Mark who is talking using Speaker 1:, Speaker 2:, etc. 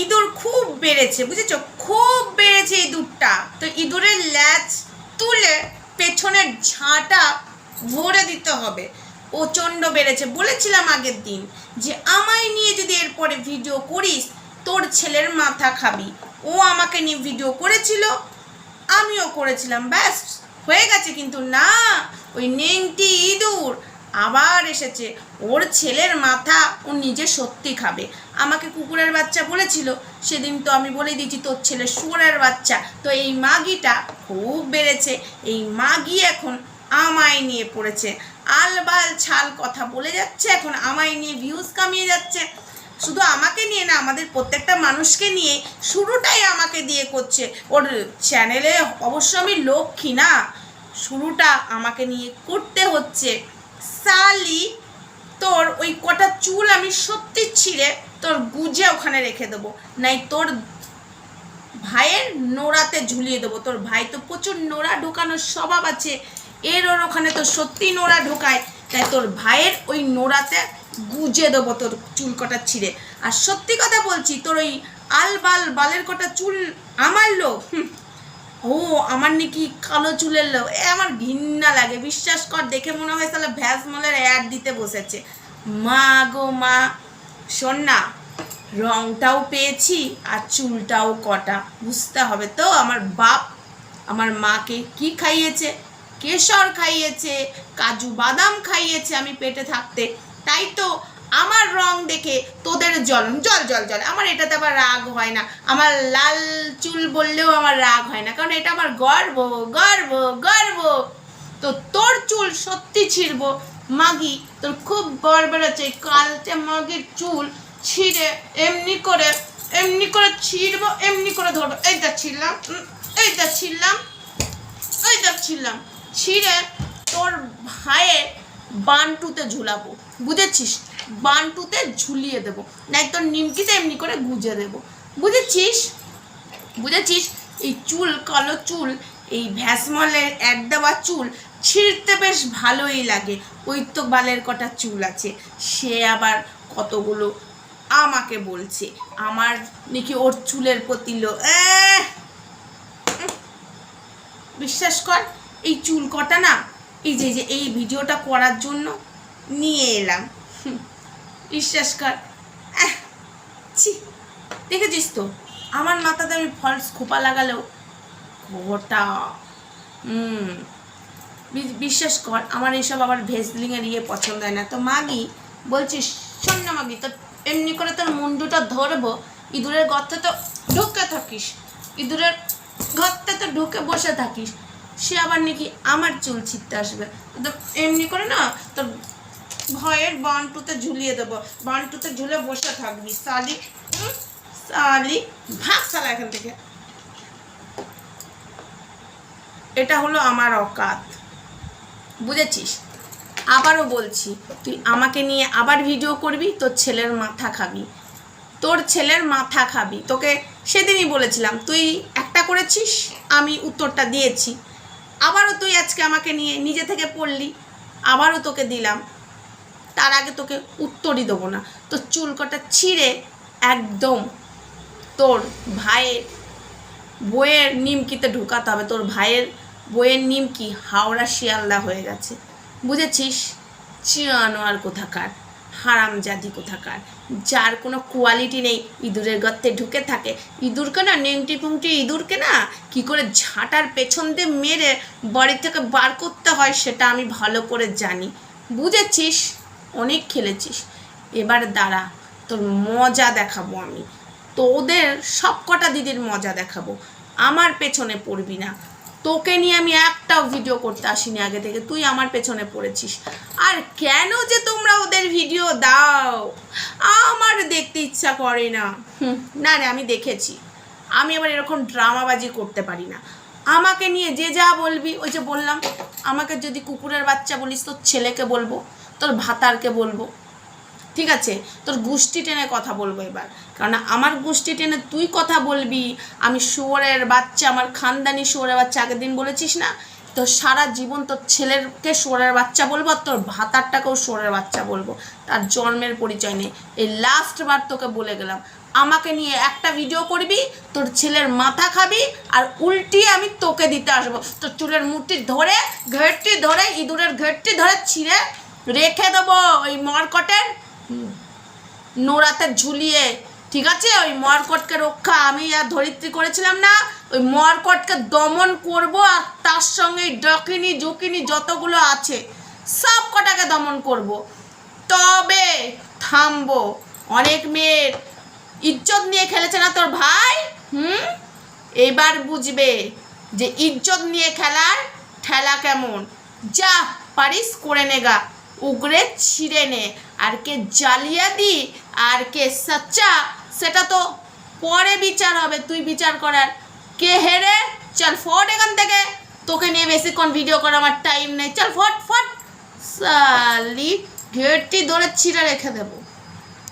Speaker 1: ইঁদুর খুব বেড়েছে, বুঝেছ? খুব বেড়েছে ইঁদুরটা তো ইঁদুরের ল্যাচ তুলে পেছনের ঝাঁটা ভরে দিতে হবে। প্রচণ্ড বেড়েছে। বলেছিলাম আগের দিন যে, আমায় নিয়ে যদি এরপরে ভিডিও করিস, তোর ছেলের মাথা খাবি। ও আমাকে নিয়ে ভিডিও করেছিল, আমিও করেছিলাম। ব্যাস, হয়ে গেছে কিন্তু না। ওই নেংটি ইঁদুর আবার এসেছে। ওর ছেলের মাথা ও নিজে সত্যি খাবে। আমাকে কুকুরের বাচ্চা বলেছিল। সেদিন তো আমি বলে দিয়েছি, তোর ছেলে শুয়োরের বাচ্চা। তো এই মাগিটা খুব বেড়েছে। এই মাগি এখন আমায় নিয়ে পড়েছে। আলবাল ছাল কথা বলে যাচ্ছে, এখন আমায় নিয়ে ভিউজ কামিয়ে যাচ্ছে। শুধু আমাকে নিয়ে না, আমাদের প্রত্যেকটা মানুষকে নিয়ে শুরুটাই আমাকে দিয়ে করছে। ওর চ্যানেলে অবশ্য আমি লক্ষ্মী না, শুরুটা আমাকে নিয়ে করতে হচ্ছে। সালি, তোর ওই কটা চুল আমি সত্যি ছিঁড়ে তোর গুজে ওখানে রেখে দেবো। নাই তোর ভাইয়ের নোড়াতে ঝুলিয়ে দেবো। তোর ভাই তো প্রচুর নোড়া ঢোকানোর স্বভাব আছে। এর ওর ওখানে তো সত্যি নোড়া ঢোকায়। তাই তোর ভাইয়ের ওই নোড়াতে গুজে দেবো তোর চুল কটা ছিঁড়ে। আর সত্যি কথা বলছি, তোর ওই আল বাল বালের কটা চুল আমার লোক ও, আমার নাকি কালো চুলের লোক এ, আমার ঘৃণা লাগে। বিশ্বাস কর, দেখে মনে হয় তাহলে ভ্যাসমলের অ্যাড দিতে বসেছে। মা গো মা, শোন না, রংটাও পেয়েছি আর চুলটাও কটা। বুঝতে হবে তো, আমার বাপ আমার মাকে কি খাইয়েছে? কেশর খাইয়েছে, কাজু বাদাম খাইয়েছে আমি পেটে থাকতে। তাই তো আমার রং দেখে তোদের জল জল জল জল। আমার এটাতে আবার রাগ হয় না। আমার লাল চুল বললেও আমার রাগ হয় না। কারণ এটা আমার গর্ব গর্ব গর্ব। তো তোর চুল সত্যি ছিঁড়ব। মাগি, তোর খুব বড় বেড়েছে কালচে মাগির চুল ছিঁড়ে এমনি করে এমনি করে ছিঁড়বো, এমনি করে ধরবো। এইটা ছিঁড়লাম এইটা ছিঁড়লাম এইটা ছিঁড়লাম। ছিঁড়ে তোর ভাইয়ের বানটুতে ঝুলাবো। বুঝেছিস? বানটুতে ঝুলিয়ে দেবো। নাই তোর নিমকিতে এমনি করে গুজে দেবো। বুঝেছিস? বুঝেছিস? এই চুল, কালো চুল, এই ভ্যাসমলের এক দেওয়া চুল ছিঁড়তে বেশ ভালোই লাগে। ওই তো বালের কটা চুল আছে। সে আবার কতগুলো আমাকে বলছে। আমার নাকি ওর চুলের প্রতি লো! বিশ্বাস কর, এই চুল কটা না, এই যে এই যে, এই ভিডিওটা করার জন্য নিয়ে এলাম। বিশ্বাস কর। ছি, দেখেছিস তো? আমার মাথাতে আমি ফলস খোপা লাগালেও গোটা হুম বিশ্বাস কর, আমার এইসব আবার ভেসলিংয়ের ইয়ে পছন্দ হয় না। তো মাগি বলছিস শোন না মাগি, তো এমনি করে তোর মুন্ডুটা ধরবো, ইঁদুরের গর্তে তো ঢুকে থাকিস, ইঁদুরের গর্তে তো ঢুকে বসে থাকিস, সে আবার নাকি আমার চুল ছিটতে আসবে। তো এমনি করে না, তোর ভয়ের বানটুতে ঝুলিয়ে দেবো। বানটুতে ঝুলে বসে থাকবি। সালি সালি, ভাগ সালা এখান থেকে। এটা হলো আমার অকাত। বুঝেছিস? আবারও বলছি, তুই আমাকে নিয়ে আবার ভিডিও করবি, তোর ছেলের মাথা খাবি। তোর ছেলের মাথা খাবি। তোকে সেদিনই বলেছিলাম, তুই একটা করেছিস, আমি উত্তরটা দিয়েছি। আবারও তুই আজকে আমাকে নিয়ে নিজে থেকে পড়লি, আবারও তোকে দিলাম। তার আগে তোকে উত্তরই দেবো না। তোর চুল কটা ছিঁড়ে একদম তোর ভাইয়ের বইয়ের নিমকিতে ঢুকাতে হবে। তোর ভাইয়ের বইয়ের নিমকি হাওড়া শিয়ালদা হয়ে গেছে। বুঝেছিস? চিয়ানোয়ার কোথাকার, হারামজাদি কোথাকার। যার কোনো কোয়ালিটি নেই, ইঁদুরের গর্তে ঢুকে থাকে। ইঁদুরকে না, নেংটি পুংটি ইঁদুরকে না, কি করে ঝাঁটার পেছন দিয়ে মেরে বাড়ি থেকে বার করতে হয়, সেটা আমি ভালো করে জানি। বুঝেছিস? অনেক খেলেছিস। এবার দাঁড়া, তোর মজা দেখাবো আমি। তোদের সব কটা দিদির মজা দেখাবো। আমার পেছনে পড়বি না। তোকে নিয়ে আমি একটাও ভিডিও করতে আসিনি আগে থেকে। তুই আমার পেছনে পড়েছিস। আর কেন যে তোমরা ওদের ভিডিও দাও? আমার দেখতে ইচ্ছা করে না। না রে, আমি দেখেছি। আমি আবার এরকম ড্রামাবাজি করতে পারি না। আমাকে নিয়ে যে যা বলবি, ওই যে বললাম, আমাকে যদি কুকুরের বাচ্চা বলিস, তোর ছেলেকে বলব। তোর ভাতারকে বলব। ঠিক আছে? তোর গোষ্ঠী টেনে কথা বলব এবার। কারণ আমার গোষ্ঠী টেনে তুই কথা বলবি, আমি শুয়োরের বাচ্চা, আমার খানদানি শুয়োরের বাচ্চা আগের দিন বলেছিস না? তো সারা জীবন তোর ছেলেরকে শুয়োরের বাচ্চা বলব আর তোর ভাতারটাকেও শুয়োরের বাচ্চা বলব। তার জন্মের পরিচয় নেই। এই লাস্ট বার তোকে বলে গেলাম। আমাকে নিয়ে একটা ভিডিও করবি, তোর ছেলের মাথা খাবি আর উল্টিয়ে আমি তোকে দিতে আসব। তোর চুলের মুঠি ধরে, ঘেরটি ধরে, ইঁদুরের ঘেরটি ধরে ছিঁড়ে রেখে দেবো ওই মরকটের নোড়াতে ঝুলিয়ে, ঠিক আছে? ওই মরকটকে রক্ষা আমি আর ধরিত্রী করেছিলাম না, ওই মরকটকে দমন করব আর তার সঙ্গে ডকিনি, জুকিনি যতগুলো আছে, সব কটাকে দমন করব। তবে থামবো, অনেক মেয়ের ইজ্জত নিয়ে খেলেছে না তোর ভাই? হুম? এবার বুঝবে যে ইজ্জত নিয়ে খেলার ঠেলা কেমন। যা পারিস করে নেগা উগরে ছিঁড়ে নে। আর কে জালিয়াতি আর কে সাচ্চা, সেটা তো পরে বিচার হবে, তুই বিচার করার। কে হেরে, চল ফট এখান থেকে। তোকে নিয়ে বেশিক্ষণ ভিডিও করার আমার টাইম নেই। চল ফট ফট। সালি, ঘেরটি ধরে ছিঁড়ে রেখে দেবো।